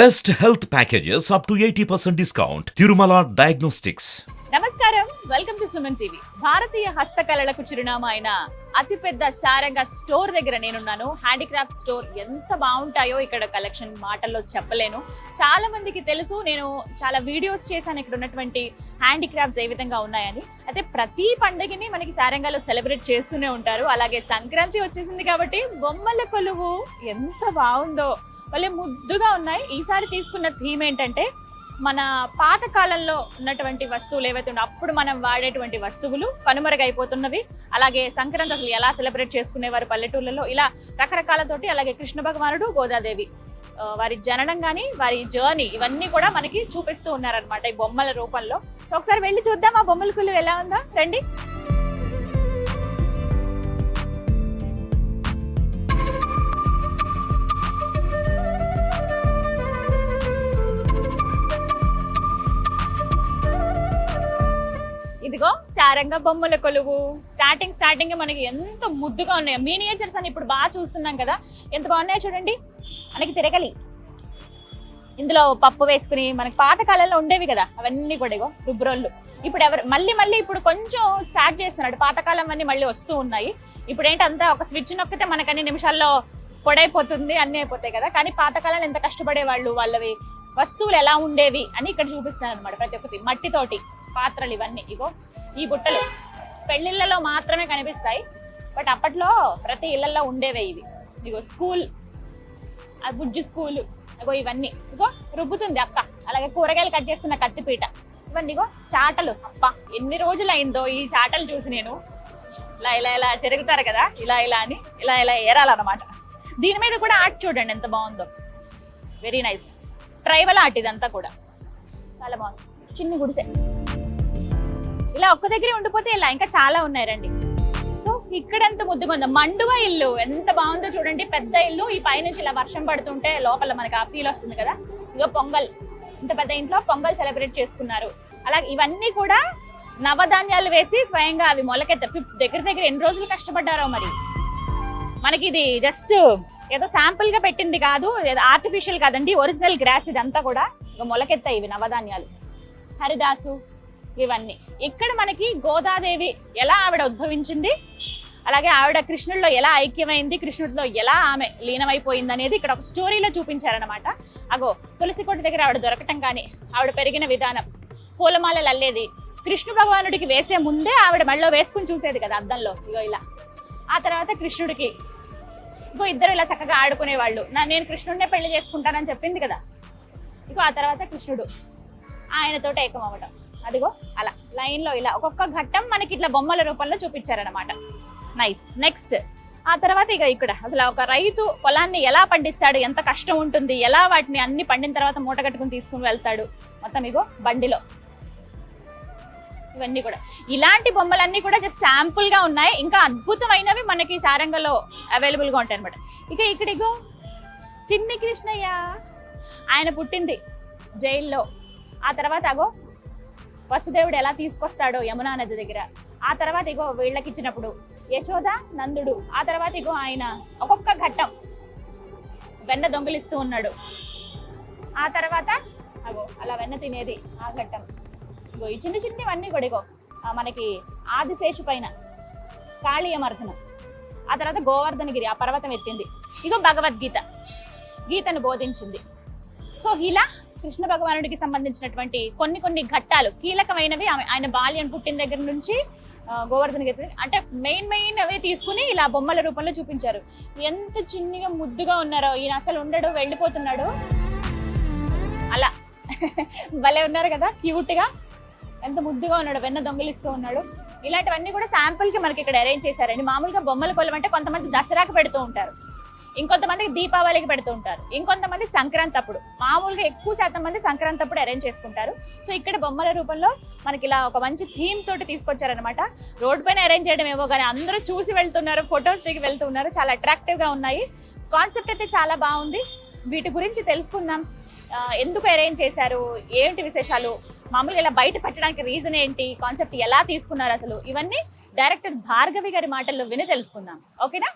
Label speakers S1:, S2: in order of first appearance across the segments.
S1: Best health packages up to 80% discount Tirumala diagnostics
S2: నమస్కారం. Welcome to Suman TV భారతీయ హస్తకళలకు చిరునామా అయిన అతిపెద్ద సారంగ స్టోర్ దగ్గర నేనున్నాను. హ్యాండిక్రాఫ్ట్ స్టోర్ ఎంత బాగుంటాయో ఇక్కడ కలెక్షన్ మాటల్లో చెప్పలేను. చాలా మందికి తెలుసు నేను చాలా వీడియోస్ చేశాను ఇక్కడ ఉన్నటువంటి హ్యాండిక్రాఫ్ట్స్ ఏ విధంగా ఉన్నాయని. అయితే ప్రతి పండుగని మనకి సారంగాలో సెలబ్రేట్ చేస్తూనే ఉంటారు. అలాగే సంక్రాంతి వచ్చేసింది కాబట్టి బొమ్మల కొలువు ఎంత బాగుందో. వాళ్ళే ముద్దుగా ఉన్నాయి. ఈసారి తీసుకున్న థీమ్ ఏంటంటే మన పాత కాలంలో ఉన్నటువంటి వస్తువులు ఏవైతే ఉన్నాయో అప్పుడు మనం వాడేటువంటి వస్తువులు కనుమరుగైపోతున్నవి. అలాగే సంక్రాంతి అసలు ఎలా సెలబ్రేట్ చేసుకునేవారు పల్లెటూళ్ళలో ఇలా రకరకాలతోటి అలాగే కృష్ణ భగవానుడు గోదాదేవి వారి జననం కానీ వారి జర్నీ ఇవన్నీ కూడా మనకి చూపిస్తూ ఉన్నారనమాట ఈ బొమ్మల రూపంలో. సో ఒకసారి వెళ్ళి చూద్దాం. ఆ బొమ్మల కుళ్ళు ఎలా ఉందా. రండి. ఇదిగో బొమ్మల కొలువు. స్టార్టింగ్ స్టార్టింగ్ మనకి ఎంత ముద్దుగా ఉన్నాయి. మీనియేచర్స్ అని ఇప్పుడు బాగా చూస్తున్నాం కదా. ఎంత బాగున్నాయో చూడండి. మనకి తిరగలి. ఇందులో పప్పు వేసుకుని మనకి పాత కాలంలో ఉండేవి కదా. అవన్నీ కూడా ఇగో రుబ్రోళ్ళు ఇప్పుడు ఎవరు మళ్ళీ మళ్ళీ ఇప్పుడు కొంచెం స్టార్ట్ చేస్తున్నాడు పాతకాలం అన్ని మళ్ళీ వస్తూ ఉన్నాయి. ఇప్పుడు ఏంటంతా ఒక స్విచ్ నొక్కితే మనకు అన్ని నిమిషాల్లో పొడైపోతుంది అన్నీ అయిపోతాయి కదా. కానీ పాతకాలంలో ఎంత కష్టపడే వాళ్ళు వాళ్ళవి. వస్తువులు ఎలా ఉండేవి అని ఇక్కడ చూపిస్తున్నారు అనమాట ప్రతి ఒక్కటి. మట్టితోటి పాత్రలు ఇవన్నీ. ఇగో ఈ బుట్టలు పెళ్ళిళ్ళలో మాత్రమే కనిపిస్తాయి. బట్ అప్పట్లో ప్రతి ఇళ్ళలో ఉండేవే ఇవి. ఇగో స్కూల్ ఆ బుజ్జి స్కూల్ ఇగో ఇవన్నీ. ఇగో రుబ్బుతుంది అక్క. అలాగే కూరగాయలు కట్ చేస్తున్న కత్తిపీట ఇవన్నీ ఇగో చాటలు. అప్ప ఎన్ని రోజులు అయిందో ఈ చాటలు చూసి నేను. ఇలా ఇలా ఇలా జరుగుతారు కదా ఇలా ఇలా అని ఇలా ఇలా ఏరాలన్నమాట. దీని మీద కూడా ఆర్ట్ చూడండి ఎంత బాగుందో. వెరీ నైస్ ట్రైబల్ ఆర్ట్ ఇదంతా కూడా. చాలా బాగుంది. చిన్ని గుడిసె. ఇలా ఒక్క దగ్గరే ఉండిపోతే ఇలా ఇంకా చాలా ఉన్నాయి రండి. సో ఇక్కడ ఎంత ముద్దుగా ఉందో మండువ ఇల్లు ఎంత బాగుందో చూడండి. పెద్ద ఇల్లు. ఈ పైనుంచి ఇలా వర్షం పడుతుంటే లోపల మనకి ఆ ఫీల్ వస్తుంది కదా. ఇగో పొంగల్. ఇంత పెద్ద ఇంట్లో పొంగల్ సెలబ్రేట్ చేసుకున్నారు. అలాగే ఇవన్నీ కూడా నవధాన్యాలు వేసి స్వయంగా అవి మొలకెత్త దగ్గర దగ్గర ఎన్ని రోజులు కష్టపడ్డారో మరి? మనకి ఇది జస్ట్ ఏదో శాంపుల్గా పెట్టింది కాదు. ఆర్టిఫిషియల్ కాదండి. ఒరిజినల్ గ్రాస్ ఇదంతా కూడా మొలకెత్తాయి ఇవి నవధాన్యాలు. హరిదాసు ఇవన్నీ. ఇక్కడ మనకి గోదాదేవి ఎలా ఆవిడ ఉద్భవించింది? అలాగే ఆవిడ కృష్ణుడిలో ఎలా ఐక్యమైంది? కృష్ణుడిలో ఎలా ఆమె లీనమైపోయింది అనేది ఇక్కడ ఒక స్టోరీలో చూపించారనమాట అగో తులసికోట దగ్గర ఆవిడ దొరకటం కానీ ఆవిడ పెరిగిన విధానం పూలమాలలు అల్లేది కృష్ణ భగవానుడికి వేసే ముందే ఆవిడ మెళ్ళలో వేసుకుని చూసేది కదా అద్దంలో. ఇగో ఇలా. ఆ తర్వాత కృష్ణుడికి ఇంకో ఇద్దరు ఇలా చక్కగా ఆడుకునేవాళ్ళు. నా నేను కృష్ణుడినే పెళ్ళి చేసుకుంటానని చెప్పింది కదా. ఇగో ఆ తర్వాత కృష్ణుడు. ఆయనతోటి ఏకం అదిగో అలా లైన్లో ఇలా ఒక్కొక్క ఘట్టం మనకి ఇట్లా బొమ్మల రూపంలో చూపించారనమాట నైస్ నెక్స్ట్ ఆ తర్వాత ఇక ఇక్కడ అసలు ఒక రైతు పొలాన్ని ఎలా పండిస్తాడు ఎంత కష్టం ఉంటుంది ఎలా వాటిని అన్ని పండిన తర్వాత మూట కట్టుకుని తీసుకుని వెళ్తాడు మొత్తం ఇగో బండిలో. ఇవన్నీ కూడా. ఇలాంటి బొమ్మలన్నీ కూడా జస్ట్ శాంపుల్గా ఉన్నాయి ఇంకా అద్భుతమైనవి మనకి సారంగలో అవైలబుల్గా ఉంటాయి అనమాట ఇక ఇక్కడ ఇగో చిన్ని కృష్ణయ్య ఆయన పుట్టింది జైల్లో. ఆ తర్వాత అగో వసుదేవుడు ఎలా తీసుకొస్తాడో యమునా నది దగ్గర. ఆ తర్వాత ఇగో వీళ్ళకి ఇచ్చినప్పుడు యశోద నందుడు ఆ తర్వాత ఇగో ఆయన ఒక్కొక్క ఘట్టం వెన్న దొంగిలిస్తూ ఉన్నాడు. ఆ తర్వాత అగో అలా వెన్న తినేది ఆ ఘట్టం. ఇగో ఈ చిన్న చిన్నవన్నీ కూడా ఇగో ఆ మనకి ఆదిశేషు పైన కాళీయమర్దనం. ఆ తర్వాత గోవర్ధనగిరి ఆ పర్వతం ఎత్తింది. ఇగో భగవద్గీత గీతను బోధించింది. సో ఇలా కృష్ణ భగవానుడికి సంబంధించినటువంటి కొన్ని కొన్ని ఘట్టాలు కీలకమైనవి. ఆయన బాల్యం పుట్టిన దగ్గర నుంచి గోవర్ధన గీత అంటే మెయిన్ మెయిన్ అవే తీసుకుని ఇలా బొమ్మల రూపంలో చూపించారు. ఎంత చిన్నగా ముద్దుగా ఉన్నారో ఈయన అసలు ఉండడు వెళ్ళిపోతున్నాడు. అలా. భలే ఉన్నారు కదా క్యూట్గా ఎంత ముద్దుగా ఉన్నాడు వెన్న దొంగలిస్తూ ఉన్నాడు. ఇలాంటివన్నీ కూడా శాంపుల్కి మనకి ఇక్కడ అరేంజ్ చేశారండి. మామూలుగా బొమ్మలు కొలం అంటే కొంతమంది దసరాకి పెడుతూ ఉంటారు. ఇంకొంతమంది దీపావళికి పెడుతూ ఉంటారు. ఇంకొంతమంది సంక్రాంతి అప్పుడు మామూలుగా ఎక్కువ శాతం మంది సంక్రాంతి అప్పుడు అరేంజ్ చేసుకుంటారు. సో ఇక్కడ బొమ్మల రూపంలో మనకి ఇలా ఒక మంచి థీమ్ తోటి తీసుకొచ్చారనమాట రోడ్ పైన అరేంజ్ చేయడం ఏమో కానీ అందరూ చూసి వెళ్తున్నారు ఫొటోస్ దిగి వెళ్తున్నారు. చాలా అట్రాక్టివ్గా ఉన్నాయి. కాన్సెప్ట్ అయితే చాలా బాగుంది. వీటి గురించి తెలుసుకుందాం. ఎందుకు అరేంజ్ చేశారు? ఏంటి విశేషాలు? మామూలుగా ఇలా బయట పెట్టడానికి రీజన్ ఏంటి? కాన్సెప్ట్ ఎలా తీసుకున్నారు అసలు? ఇవన్నీ డైరెక్టర్ భార్గవి గారి మాటల్లో విని తెలుసుకుందాం. ఓకేనా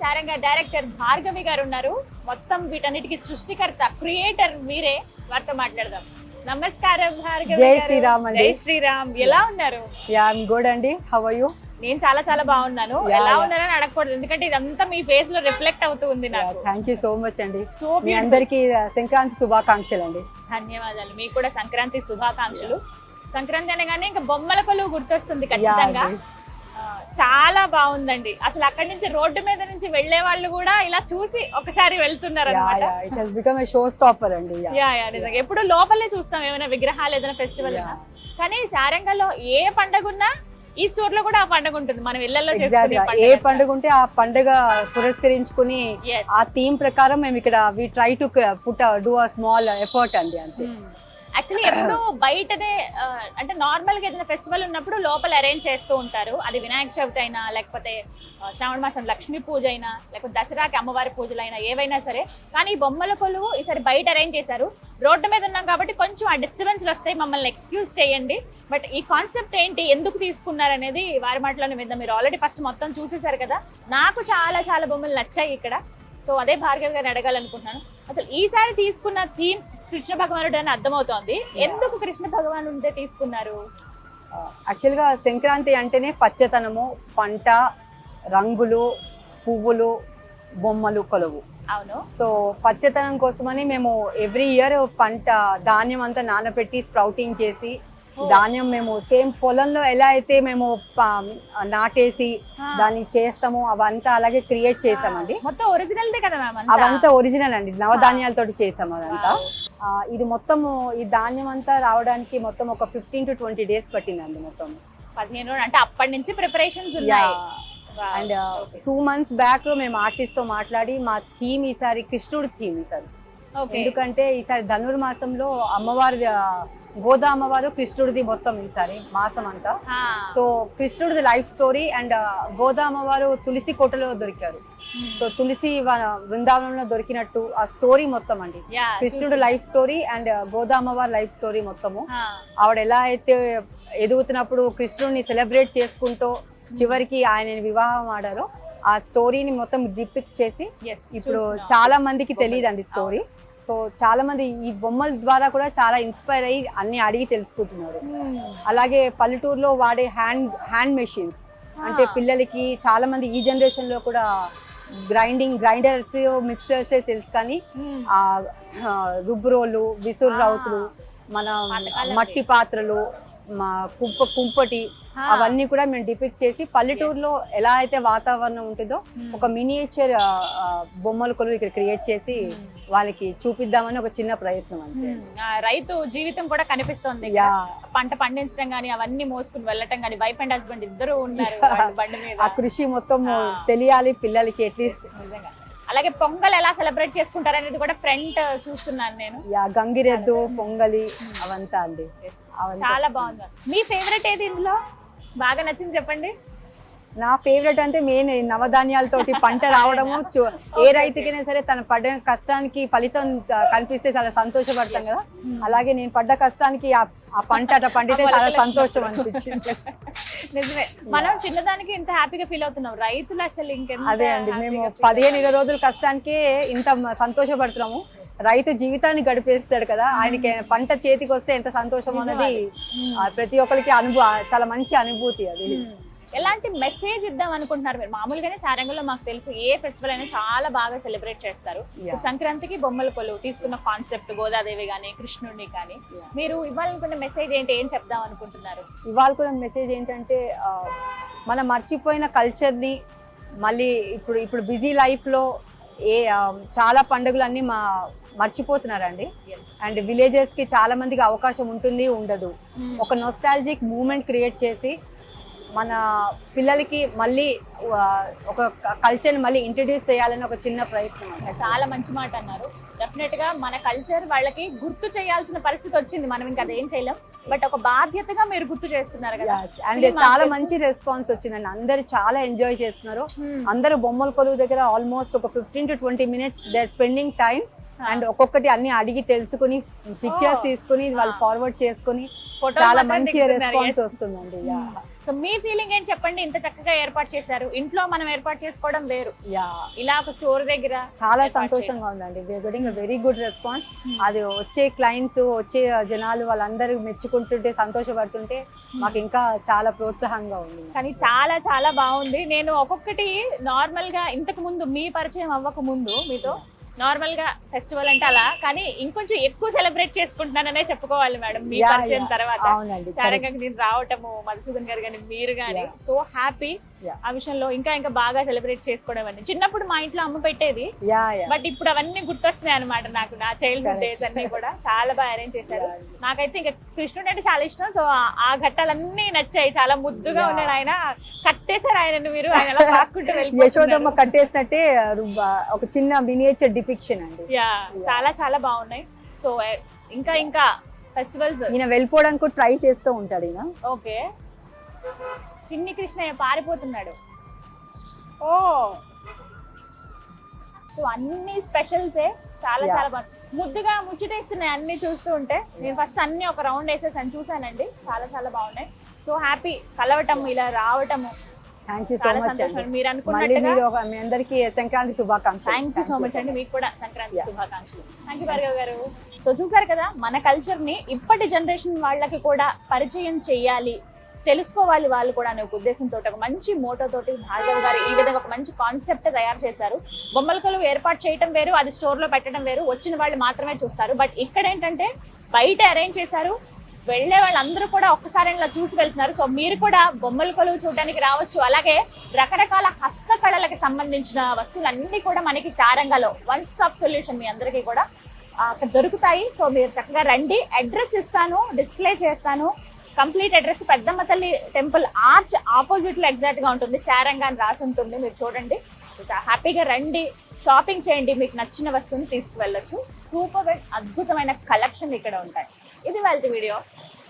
S2: సారంగా డైరెక్టర్ భార్గవి గారు ఉన్నారు. మొత్తం వీటన్నిటికి సృష్టికర్త క్రియేటర్ మీరే. వారితో మాట్లాడదాం. నమస్కారం భార్గవి
S3: జై. శ్రీరామ్.
S2: జై శ్రీరామ్. ఎలా ఉన్నారు?
S3: యా ఐమ్ గుడ్ అండి. హవ్ ఆర్ యూ
S2: నేను చాలా చాలా బాగున్నాను. ఎలా. ఉన్నారని అడగకూడదు. ఎందుకంటే ఇదంతా మీ ఫేస్లో రిఫ్లెక్ట్ అవుతూ ఉంది నాకు.
S3: థ్యాంక్ యూ సో మచ్ అండి.
S2: సో
S3: మీ అందరికీ uh, సంక్రాంతి శుభాకాంక్షలు అండి.
S2: ధన్యవాదాలు. మీకు కూడా సంక్రాంతి శుభాకాంక్షలు. సంక్రాంతి అనగానే ఇంకా బొమ్మల కొలువు గుర్తొస్తుంది ఖచ్చితంగా. చాలా బాగుందండి. అసలు అక్కడి నుంచి రోడ్డు మీద నుంచి వెళ్ళే వాళ్ళు కూడా ఇలా చూసి ఒకసారి వెళ్తున్నారు అనమాట
S3: షో స్టాపర్ అండి యా.
S2: యా యా నిజంగా. ఎప్పుడు లోపలే చూస్తాం ఏమైనా విగ్రహాలు ఏదైనా ఫెస్టివల్. కానీ సారంగంలో ఏ పండగ ఉన్నా ఈ స్టోర్లో కూడా ఆ పండగ ఉంటుంది. మనం
S3: ఇళ్ళలో ఏ పండుగ ఉంటే ఆ పండుగ పురస్కరించుకుని ఆ థీమ్ ప్రకారం మేము ఇక్కడ we try to put do a small effort అండి అంతే.
S2: యాక్చువల్లీ ఎప్పుడు బయటనే అంటే నార్మల్గా ఏదైనా ఫెస్టివల్ ఉన్నప్పుడు లోపల అరేంజ్ చేస్తూ ఉంటారు. అది వినాయక చవితి అయినా లేకపోతే శ్రావణ మాసం లక్ష్మీ పూజ అయినా లేకపోతే దసరాకి అమ్మవారి పూజలు అయినా ఏవైనా సరే కానీ ఈ బొమ్మల కొలువు ఈసారి బయట అరేంజ్ చేశారు. రోడ్డు మీద ఉన్నాం కాబట్టి కొంచెం ఆ డిస్టర్బెన్స్లు వస్తాయి మమ్మల్ని ఎక్స్క్యూజ్ చేయండి. బట్ ఈ కాన్సెప్ట్ ఏంటి ఎందుకు తీసుకున్నారు అనేది వారి మాటలోనే విందాం. మీరు ఆల్రెడీ ఫస్ట్ మొత్తం చూసేశారు కదా. నాకు చాలా చాలా బొమ్మలు నచ్చాయి ఇక్కడ. సో అదే భార్గవ్ గారిని అడగాలనుకుంటున్నాను. అసలు ఈసారి తీసుకున్న థీమ్ కృష్ణ భగవానుడు అని అర్థమవుతోంది. ఎందుకు కృష్ణ భగవానుడే తీసుకున్నారు?
S3: యాక్చువల్గా సంక్రాంతి అంటేనే పచ్చతనము పంట రంగులు పువ్వులు బొమ్మలు కొలువు.
S2: అవును.
S3: సో పచ్చదనం కోసమని మేము ఎవ్రీ ఇయర్ పంట ధాన్యం అంతా నానబెట్టి స్ప్రౌటింగ్ చేసి. ధాన్యం మేము సేమ్ పొలంలో ఎలా అయితే మేము నాటేసి. దాన్ని చేస్తామో అవంతా అలాగే క్రియేట్ చేసామండి.
S2: మొత్తం ఒరిజినల్
S3: అవంతా ఒరిజినల్ అండి. నవధాన్యాలతోటి చేసాం అదంతా. ఇది మొత్తము ఈ ధాన్యం అంతా రావడానికి మొత్తం ఒక ఫిఫ్టీన్ టు ట్వంటీ డేస్ పట్టిందండి మొత్తం.
S2: పదిహేను అంటే అప్పటి నుంచి ప్రిపరేషన్స్ ఉన్నాయి.
S3: అండ్ టూ మంత్స్ బ్యాక్ మేము ఆర్టిస్ట్తో మాట్లాడి మా థీమ్ ఈసారి కృష్ణుడు థీమ్ ఈసారి. ఎందుకంటే ఈసారి ధనుర్మాసంలో అమ్మవారి గోదా అమ్మవారు కృష్ణుడిది మొత్తం ఈసారి మాసం అంతా. సో కృష్ణుడిది లైఫ్ స్టోరీ అండ్ గోదా అమ్మవారు తులసి కోటలో దొరికారు. సో తులసి బృందావనంలో దొరికినట్టు ఆ స్టోరీ మొత్తం అండి. కృష్ణుడు లైఫ్ స్టోరీ అండ్ గోదా అమ్మవారి లైఫ్ స్టోరీ మొత్తము. ఆవిడ ఎలా అయితే ఎదుగుతున్నప్పుడు కృష్ణుడిని సెలబ్రేట్ చేసుకుంటూ చివరికి ఆయనని వివాహం ఆడారో ఆ స్టోరీని మొత్తం డిపిక్ట్ చేసి ఇప్పుడు చాలా మందికి తెలియదండి స్టోరీ. సో చాలా మంది ఈ బొమ్మల ద్వారా కూడా చాలా ఇన్స్పైర్ అయ్యి అన్ని అడిగి తెలుసుకుంటున్నారు. అలాగే పల్లెటూరులో వాడే హ్యాండ్ హ్యాండ్ మెషిన్స్. అంటే పిల్లలకి చాలా మంది ఈ జనరేషన్లో కూడా గ్రైండింగ్ గ్రైండర్స్ మిక్సర్స్ తెలుసు కానీ ఆ ఆ, రుబ్బురోలు విసురు రౌతులు మన. మట్టి పాత్రలు మా కుంప కుంపటి అవన్నీ కూడా మేము డిపిక్ట్ చేసి పల్లెటూరులో ఎలా అయితే వాతావరణం ఉంటుందో ఒక మినియేచర్ బొమ్మల కొలువు ఇక్కడ క్రియేట్ చేసి వాళ్ళకి చూపిద్దామని ఒక చిన్న ప్రయత్నం అంతే.
S2: రైతు జీవితం కూడా కనిపిస్తోంది పంట పండించడం గానీ అవన్నీ మోసుకుని వెళ్ళటం గానీ వైఫ్ అండ్ హస్బెండ్ ఇద్దరు ఉన్నారు బండి మీద.
S3: ఆ కృషి మొత్తం
S2: ఆ.
S3: తెలియాలి పిల్లలకి అట్లీస్ట్.
S2: అలాగే పొంగల్ ఎలా సెలబ్రేట్ చేసుకుంటారు అనేది కూడా ఫ్రంట్ చూస్తున్నాను నేను.
S3: యా గంగిరెద్దు పొంగలి అవంతా అండి.
S2: చాలా బాగుంది. మీ ఫేవరెట్ ఏది ఇందులో? బాగా నచ్చింది చెప్పండి.
S3: నా ఫేవరెట్ అంటే మెయిన్ నవధాన్యాలతోటి పంట రావడము ఏ రైతుకైనా సరే తన పడ్డ కష్టానికి ఫలితం కనిపిస్తే చాలా సంతోషపడతాం కదా. అలాగే నేను పడ్డ కష్టానికి ఆ పంట అట్లా పండితే చాలా సంతోషం అనిపించింది.
S2: నిజమే. మనం చిన్నదానికి ఇంత హ్యాపీగా ఫీల్ అవుతున్నాం. రైతులు అసలు ఇంకెంత
S3: అదే అండి మేము పదిహేను ఇరవై రోజుల కష్టానికే ఇంత సంతోషపడుతున్నాము. రైతు జీవితాన్ని గడిపేస్తాడు కదా ఆయనకి పంట చేతికి వస్తే ఎంత సంతోషం
S2: Hmm.
S3: ఆ, ప్రతి ఒక్కరికి అనుభవ చాలా మంచి అనుభూతి అది.
S2: Hmm. ఎలాంటి మెసేజ్ ఇద్దాం అనుకుంటున్నారు మీరు? మామూలుగానే సారంగంలో మాకు తెలుసు ఏ ఫెస్టివల్ అయినా చాలా బాగా సెలబ్రేట్ చేస్తారు. సంక్రాంతికి బొమ్మల కొలువు తీసుకున్న కాన్సెప్ట్ గోదాదేవి కానీ కృష్ణుడిని కానీ. మీరు ఇవ్వాలనుకున్న మెసేజ్ ఏంటి? ఏం చెప్దాం అనుకుంటున్నారు?
S3: ఇవాళ కూడా మెసేజ్ ఏంటంటే మనం మర్చిపోయిన కల్చర్ని మళ్ళీ ఇప్పుడు ఇప్పుడు బిజీ లైఫ్లో ఏ చాలా పండుగలన్నీ మా మర్చిపోతున్నారండి. అండ్ విలేజెస్కి చాలా మందికి అవకాశం ఉంటుంది ఉండదు. ఒక నొస్టాలజిక్ మూమెంట్ క్రియేట్ చేసి మన పిల్లలకి మళ్ళీ ఒక కల్చర్ని మళ్ళీ ఇంట్రడ్యూస్ చేయాలని ఒక చిన్న ప్రయత్నం.
S2: చాలా మంచి మాట అన్నారు డెఫినెట్గా మన కల్చర్ వాళ్ళకి గుర్తు చేయాల్సిన పరిస్థితి వచ్చింది మనం ఇంకా అదేం చేయలేం బట్ ఒక బాధ్యతగా మీరు గుర్తు చేస్తున్నారు కదా
S3: అండ్ చాలా. మంచి రెస్పాన్స్ వచ్చిందండి అందరు చాలా ఎంజాయ్ చేస్తున్నారు
S2: Hmm.
S3: అందరూ బొమ్మల కొలువు దగ్గర ఆల్మోస్ట్ ఒక fifteen to twenty minutes they spending time and ఒక్కొక్కటి అన్ని అడిగి తెలుసుకుని పిక్చర్స్
S2: Oh.
S3: తీసుకుని వాళ్ళు. ఫార్వర్డ్ చేసుకుని చాలా మంచి రెస్పాన్స్. వస్తుందండి
S2: సో మీ ఫీలింగ్ ఏంటి చెప్పండి? ఇంత చక్కగా ఏర్పాటు చేశారు. ఇంట్లో మనం ఏర్పాటు చేసుకోవడం వేరు.
S3: యా
S2: ఇలా ఒక స్టోర్ దగ్గర
S3: చాలా సంతోషంగా ఉందండి. Getting very good response
S2: Hmm.
S3: అది వచ్చే క్లయింట్స్ వచ్చే జనాలు వాళ్ళందరూ మెచ్చుకుంటుంటే సంతోషపడుతుంటే మాకు ఇంకా చాలా ప్రోత్సాహంగా ఉంది.
S2: కానీ చాలా చాలా బాగుంది. నేను ఒక్కొక్కటి నార్మల్గా ఇంతకు ముందు మీ పరిచయం అవ్వక ముందు మీతో నార్మల్గా ఫెస్టివల్ అంటే అలా కానీ ఇంకొంచెం ఎక్కువ సెలబ్రేట్ చేసుకుంటున్నాననే చెప్పుకోవాలి మేడం మీ పరిచయం. తర్వాత నేను రావటము మధుసూదన్ గారు కానీ మీరు కానీ. So happy. ఆ విషయంలో ఇంకా ఇంకా బాగా సెలబ్రేట్ చేసుకోవడం అని చిన్నప్పుడు మా ఇంట్లో అమ్మ పెట్టేది.
S3: యా యా
S2: బట్ ఇప్పుడు అవన్నీ గుర్తొస్తున్నాయి అనమాట నాకు నా చైల్డ్హుడ్. డేస్ అన్ని కూడా. చాలా బాగా అరేంజ్ చేశారు. నాకైతే ఇంకా కృష్ణుడు అంటే చాలా ఇష్టం. సో ఆ- ఘట్టాలన్నీ నచ్చాయి. చాలా ముద్దుగా. ఉన్నాడు ఆయన. కట్టేశారు ఆయనను మీరు. ఆయన అలా
S3: యశోదమ్మ. కట్టేసినట్టే ఒక చిన్న మినియేచర్ డిపిక్షన్ అండి.
S2: Yeah, చాలా చాలా బాగున్నాయి. సో ఇంకా ఇంకా ఫెస్టివల్స్
S3: ఈయన వెళ్ళిపోవడానికి ట్రై చేస్తూ ఉంటాడు ఈయన.
S2: ఓకే చిన్ని కృష్ణయ్య పారిపోతున్నాడు. ఓ! సో అన్ని స్పెషల్సే చాలా. చాలా బాగుంది ముద్దుగా ముచ్చటేస్తున్నాయి అన్ని చూస్తూ ఉంటే. నేను ఫస్ట్ అన్ని ఒక రౌండ్ వేసేసాను చూసానండి చాలా చాలా బాగున్నాయి. సో హ్యాపీ కలవటం ఇలా రావటము.
S3: థ్యాంక్ యూ సో మచ్
S2: మీరు అనుకున్నట్టుగా
S3: మీ అందరికి సంక్రాంతి శుభాకాంక్షలు.
S2: థ్యాంక్ యూ సో మచ్ అండి. మీకు కూడా సంక్రాంతి. శుభాకాంక్షలు. థ్యాంక్ యూ భార్గవ్ గారు. సో చూసారు కదా మన కల్చర్ని ఇప్పటి జనరేషన్ వాళ్ళకి కూడా పరిచయం చేయాలి తెలుసుకోవాలి వాళ్ళు కూడా అనే ఒక ఉద్దేశంతో ఒక మంచి మోటోతోటి భార్గవ్ గారు ఈ విధంగా ఒక మంచి కాన్సెప్ట్ తయారు చేశారు. బొమ్మల కొలువు ఏర్పాటు చేయటం వేరు అది స్టోర్లో పెట్టడం వేరు వచ్చిన వాళ్ళు మాత్రమే చూస్తారు. బట్ ఇక్కడ ఏంటంటే బయట అరేంజ్ చేశారు. వెళ్ళే వాళ్ళందరూ కూడా ఒక్కసారి ఇలా చూసి వెళ్తున్నారు. సో మీరు కూడా బొమ్మల కొలువు చూడడానికి రావచ్చు. అలాగే రకరకాల హస్తకళలకు సంబంధించిన వస్తువులన్నీ కూడా మనకి చారంగాలో వన్ స్టాప్ సొల్యూషన్ మీ అందరికీ కూడా అక్కడ దొరుకుతాయి. సో మీరు చక్కగా రండి. అడ్రస్ ఇస్తాను డిస్ప్లే చేస్తాను. కంప్లీట్ అడ్రస్ పెద్దమ్మ తల్లి టెంపుల్ ఆర్చ్ ఆపోజిట్లో ఎగ్జాక్ట్గా ఉంటుంది. చారంగా అని రాసి ఉంటుంది. మీరు చూడండి. హ్యాపీగా రండి. షాపింగ్ చేయండి. మీకు నచ్చిన వస్తువుని తీసుకువెళ్ళొచ్చు. సూపర్ అద్భుతమైన కలెక్షన్ ఇక్కడ ఉంటాయి. ఇది వాళ్ళ వీడియో.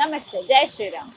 S2: నమస్తే. జై శ్రీరామ్.